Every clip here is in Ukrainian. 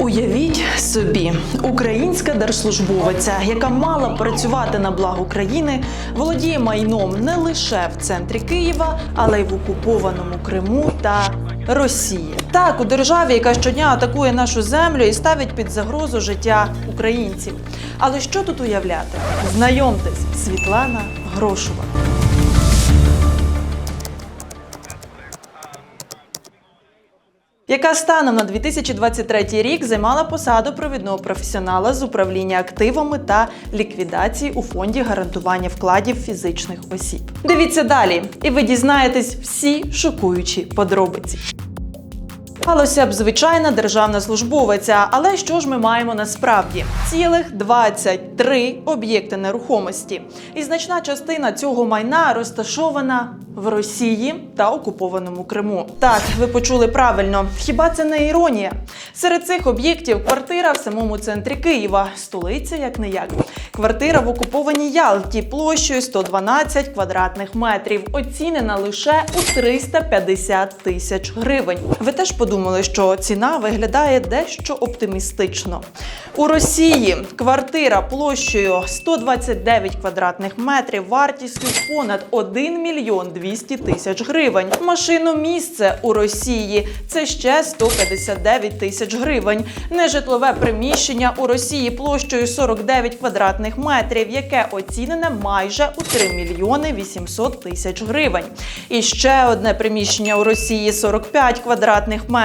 Уявіть собі, українська держслужбовиця, яка мала працювати на благо країни, володіє майном не лише в центрі Києва, але й в окупованому Криму та Росії. Так, у державі, яка щодня атакує нашу землю і ставить під загрозу життя українців. Але що тут уявляти? Знайомтесь, Світлана Грошова. Яка станом на 2023 рік займала посаду провідного професіонала з управління активами та ліквідації у фонді гарантування вкладів фізичних осіб. Дивіться далі, і ви дізнаєтесь всі шокуючі подробиці. Галося б звичайна державна службовиця, але що ж ми маємо насправді? Цілих 23 об'єкти нерухомості, і значна частина цього майна розташована в Росії та окупованому Криму. Так, ви почули правильно. Хіба це не іронія? Серед цих об'єктів квартира в самому центрі Києва, столиця як не як. Квартира в окупованій Ялті площею 112 квадратних метрів, оцінена лише у 350 тисяч гривень. Ви теж подумали, що ціна виглядає дещо оптимістично. У Росії квартира площею 129 квадратних метрів вартістю понад 1 мільйон 200 тисяч гривень. Машину місце у Росії це ще 159 тисяч гривень. Нежитлове приміщення у Росії площею 49 квадратних метрів, яке оцінене майже у 3 мільйони 800 тисяч гривень. І ще одне приміщення у Росії 45 квадратних метрів,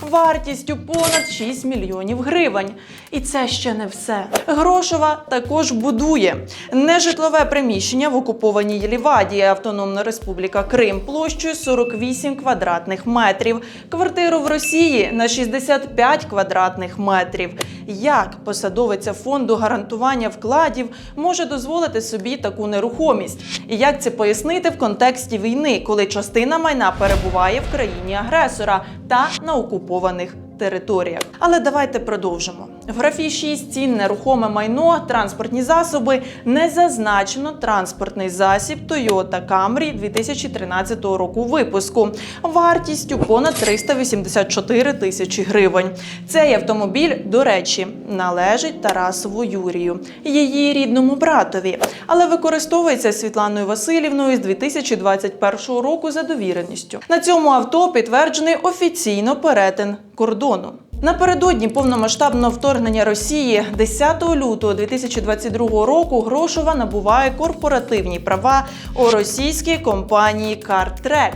вартістю понад 6 мільйонів гривень. І це ще не все. Грошова також будує нежитлове приміщення в окупованій Єліваді, Автономна Республіка Крим, площею 48 квадратних метрів, квартиру в Росії на 65 квадратних метрів. Як посадовиця фонду гарантування вкладів може дозволити собі таку нерухомість? І як це пояснити в контексті війни, коли частина майна перебуває в країні агресора та на окупованих територіях? Але давайте продовжимо. В графі 6 цін нерухоме майно, транспортні засоби не зазначено транспортний засіб Toyota Camry 2013 року випуску вартістю понад 384 тисячі гривень. Цей автомобіль, до речі, належить Тарасову Юрію, її рідному братові, але використовується Світланою Васильівною з 2021 року за довіреністю. На цьому авто підтверджений офіційно перетин кордону. Напередодні повномасштабного вторгнення Росії 10 лютого 2022 року Грошова набуває корпоративні права у російській компанії CarTrack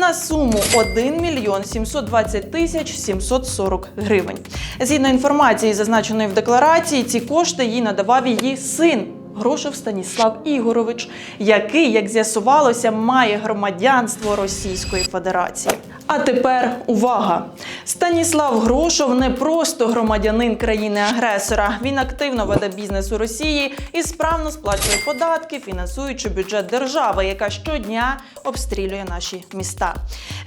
на суму 1 мільйон 720 тисяч 740 гривень. Згідно інформації, зазначеної в декларації, ці кошти їй надавав її син. Грошов Станіслав Ігорович, який, як з'ясувалося, має громадянство Російської Федерації. А тепер увага! Станіслав Грошов не просто громадянин країни-агресора. Він активно веде бізнес у Росії і справно сплачує податки, фінансуючи бюджет держави, яка щодня обстрілює наші міста.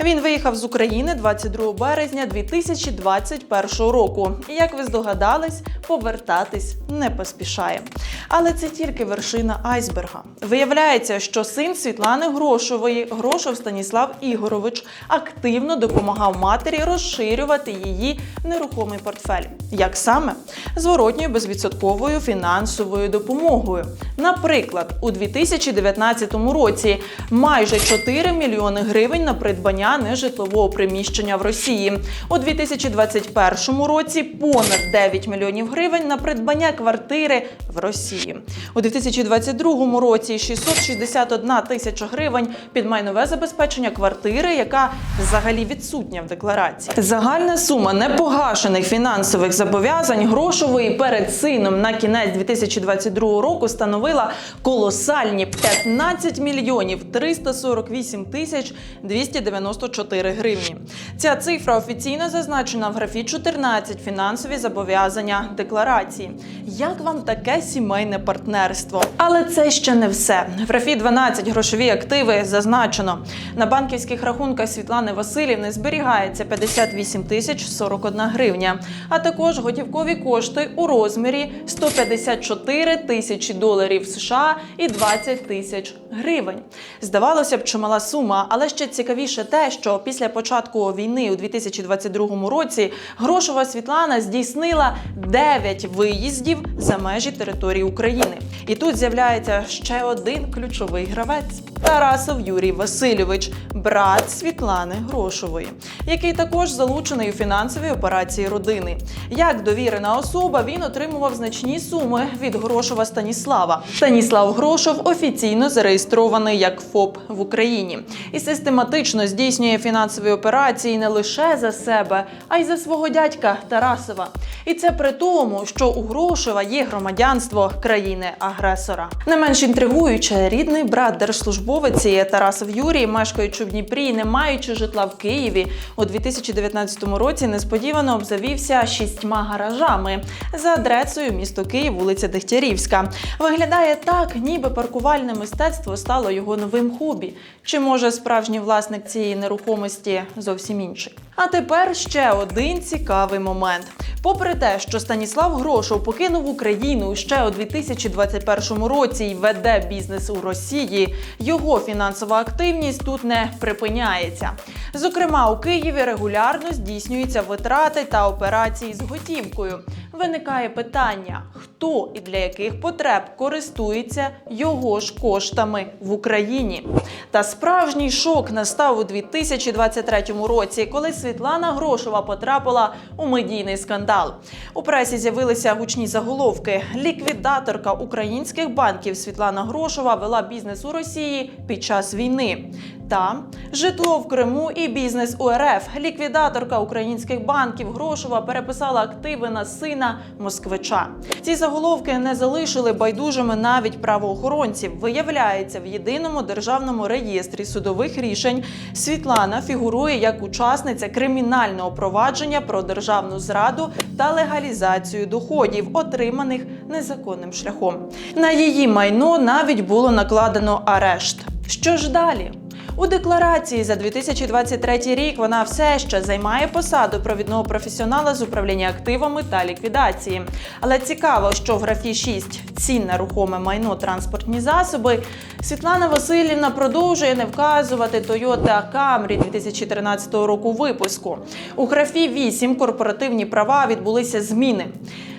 Він виїхав з України 22 березня 2021 року. І як ви здогадались, повертатись не поспішає. Але це тільки вершина айсберга. Виявляється, що син Світлани Грошової, Грошов Станіслав Ігорович, активно допомагав матері розширювати її нерухомий портфель. Як саме? Зворотньою безвідсотковою фінансовою допомогою. Наприклад, у 2019 році майже 4 мільйони гривень на придбання нежитлового приміщення в Росії. У 2021 році понад 9 мільйонів гривень на придбання квартири в Росії. У 2022 році 661 тисяча гривень під майнове забезпечення квартири, яка взагалі відсутня в декларації. Загальна сума непогашених фінансових зобов'язань грошової перед сином на кінець 2022 року становила колосальні 15 мільйонів 348 тисяч 294 гривні. Ця цифра офіційно зазначена в графі 14 фінансові зобов'язання декларації. Як вам таке сімейне партнерство? Але це ще не все. В графі 12 грошові активи зазначено. На банківських рахунках Світлани Васильівни зберігається 58 тисяч 41 гривня, а також готівкові кошти у розмірі 154 тисячі доларів США і 20 тисяч гривень. Здавалося б, чимала сума, але ще цікавіше те, що після початку війни у 2022 році грошова Світлана здійснила 9 виїздів за межі території України. І тут з'являється ще один ключовий гравець Тарасов Юрій Васильович, брат Світлани Грошової, який також залучений у фінансові операції родини. Як довірена особа, він отримував значні суми від Грошова Станіслава. Станіслав Грошов офіційно зареєстрований як ФОП в Україні і систематично здійснює фінансові операції не лише за себе, а й за свого дядька Тарасова. І це при тому, що у Грошова є громадянство країни-агресора. Не менш інтригуюче, рідний брат держслужбовець Тарасов Юрій, мешкаючи в Дніпрі, не маючи житла в Києві, у 2019 році несподівано обзавівся шістьма гаражами за адресою місто Київ, вулиця Дегтярівська. Виглядає так, ніби паркувальне мистецтво стало його новим хобі. Чи може справжній власник цієї нерухомості зовсім інший? А тепер ще один цікавий момент. Попри те, що Станіслав Грошов покинув Україну ще у 2021 році і веде бізнес у Росії, його фінансова активність тут не припиняється. Зокрема, у Києві регулярно здійснюються витрати та операції з готівкою. Виникає питання, хто і для яких потреб користується його ж коштами в Україні. Та справжній шок настав у 2023 році, коли Світлана Грошова потрапила у медійний скандал. У пресі з'явилися гучні заголовки. Ліквідаторка українських банків Світлана Грошова вела бізнес у Росії під час війни. Та житло в Криму і бізнес у РФ. Ліквідаторка українських банків Грошова переписала активи на сина москвича. Ці заголовки не залишили байдужими навіть правоохоронців. Виявляється, в єдиному державному реєстрі судових рішень Світлана фігурує як учасниця кримінального провадження про державну зраду та легалізацію доходів, отриманих незаконним шляхом. На її майно навіть було накладено арешт. Що ж далі? У декларації за 2023 рік вона все ще займає посаду провідного професіонала з управління активами та ліквідації. Але цікаво, що в графі 6 цінне рухоме майно транспортні засоби Світлана Васильівна продовжує не вказувати Toyota Camry 2013 року випуску. У графі 8 корпоративні права відбулися зміни.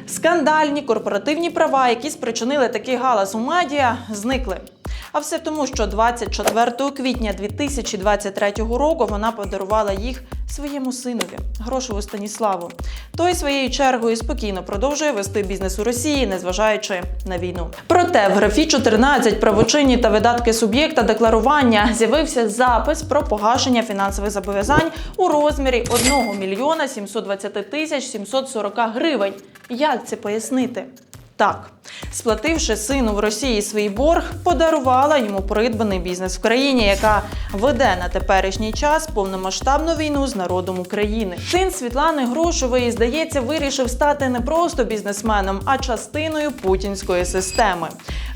Скандальні корпоративні права, які спричинили такий галас у медіа, зникли. А все тому, що 24 квітня 2023 року вона подарувала їх своєму синові Грошову Станіславу. Той своєю чергою спокійно продовжує вести бізнес у Росії, незважаючи на війну. Проте в графі 14 правочинні та видатки суб'єкта декларування з'явився запис про погашення фінансових зобов'язань у розмірі 1 мільйона 720 тисяч 740 гривень. Як це пояснити? Так, сплативши сину в Росії свій борг, подарувала йому придбаний бізнес в країні, яка веде на теперішній час повномасштабну війну з народом України. Син Світлани Грошової, здається, вирішив стати не просто бізнесменом, а частиною путінської системи.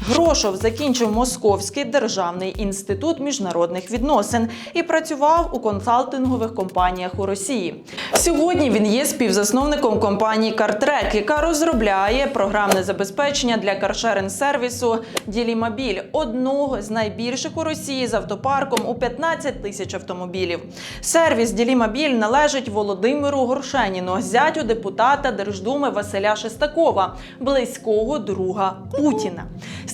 Грошов закінчив Московський державний інститут міжнародних відносин і працював у консалтингових компаніях у Росії. Сьогодні він є співзасновником компанії Картрек, яка розробляє програмне забезпечення для каршеринг-сервісу Ділімобіль, одного з найбільших у Росії з автопарком у 15 тисяч автомобілів. Сервіс Ділімобіль належить Володимиру Горшеніну, зятю депутата Держдуми Василя Шестакова, близького друга Путіна.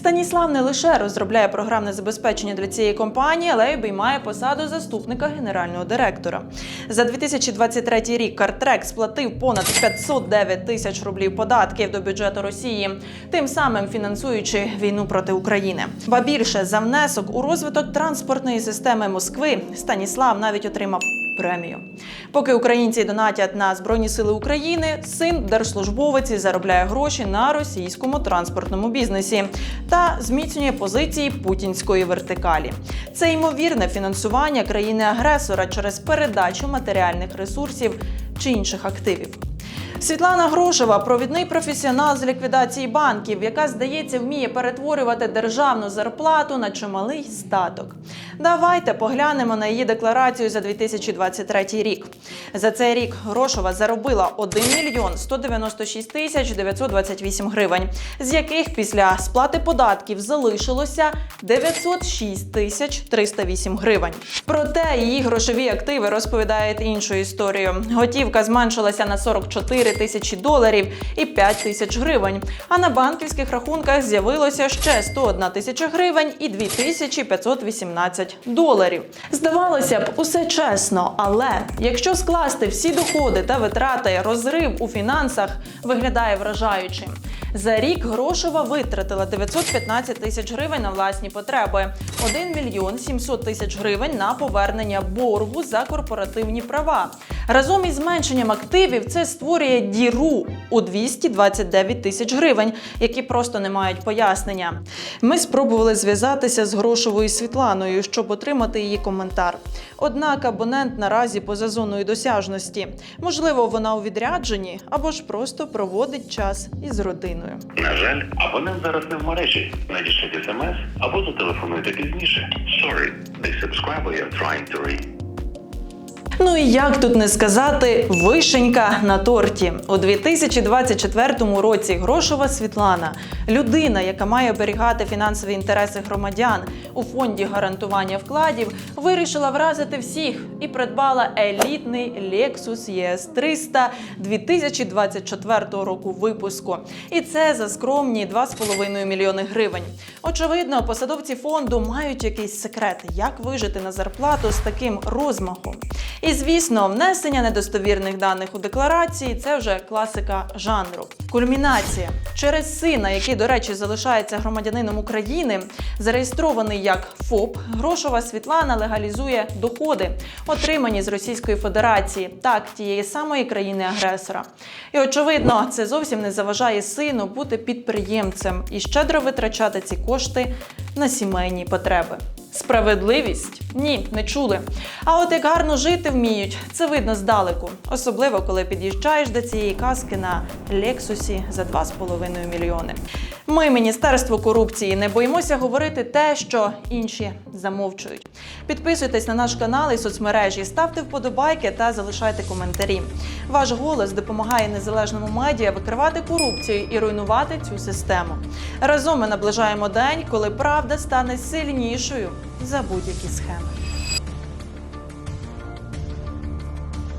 Станіслав не лише розробляє програмне забезпечення для цієї компанії, але й обіймає посаду заступника генерального директора. За 2023 рік Картрек сплатив понад 509 тисяч рублів податків до бюджету Росії, тим самим фінансуючи війну проти України. Ба більше за внесок у розвиток транспортної системи Москви Станіслав навіть отримав. Премію, поки українці донатять на збройні сили України, син держслужбовиці заробляє гроші на російському транспортному бізнесі та зміцнює позиції путінської вертикалі. Це ймовірне фінансування країни-агресора через передачу матеріальних ресурсів чи інших активів. Світлана Грошева провідний професіонал з ліквідації банків, яка, здається, вміє перетворювати державну зарплату на чималий статок. Давайте поглянемо на її декларацію за 2023 рік. За цей рік Грошова заробила 1 мільйон 196 тисяч 928 гривень, з яких після сплати податків залишилося 906 тисяч 308 гривень. Проте її грошові активи розповідають іншу історію. Готівка зменшилася на 44 тисячі доларів і 5 тисяч гривень. А на банківських рахунках з'явилося ще 101 тисяча гривень і 2518 доларів. Здавалося б, усе чесно, але якщо скласти всі доходи та витрати, розрив у фінансах виглядає вражаючим. За рік Грошова витратила 915 тисяч гривень на власні потреби, 1 мільйон 700 тисяч гривень на повернення боргу за корпоративні права. Разом із зменшенням активів це створює діру у 229 тисяч гривень, які просто не мають пояснення. Ми спробували зв'язатися з грошовою Світланою, щоб отримати її коментар. Однак абонент наразі поза зоною досяжності. Можливо, вона у відрядженні або ж просто проводить час із родиною. На жаль, абонент зараз не в мережі. Надішліть смс або зателефонуйте пізніше. Sorry, the subscriber you're trying to reach Ну і як тут не сказати вишенька на торті у 2024 році. Грошова Світлана, людина, яка має оберігати фінансові інтереси громадян у фонді гарантування вкладів, вирішила вразити всіх і придбала елітний Lexus ES 300 2024 року випуску. І це за скромні 2,5 мільйони гривень. Очевидно, посадовці фонду мають якийсь секрет, як вижити на зарплату з таким розмахом. І звісно, внесення недостовірних даних у декларації це вже класика жанру. Кульмінація через сина, який, до речі, залишається громадянином України, зареєстрований як ФОП, грошова Світлана легалізує доходи, отримані з Російської Федерації, так тієї самої країни-агресора. І очевидно, це зовсім не заважає сину бути підприємцем і щедро витрачати ці кошти на сімейні потреби. Справедливість? Ні, не чули. А от як гарно жити вміють, це видно здалеку, особливо коли під'їжджаєш до цієї казки на Лексусі за 2,5 мільйони. Ми, Міністерство корупції, не боїмося говорити те, що інші замовчують. Підписуйтесь на наш канал і соцмережі, ставте вподобайки та залишайте коментарі. Ваш голос допомагає незалежному медіа викривати корупцію і руйнувати цю систему. Разом ми наближаємо день, коли правда стане сильнішою за будь-які схеми.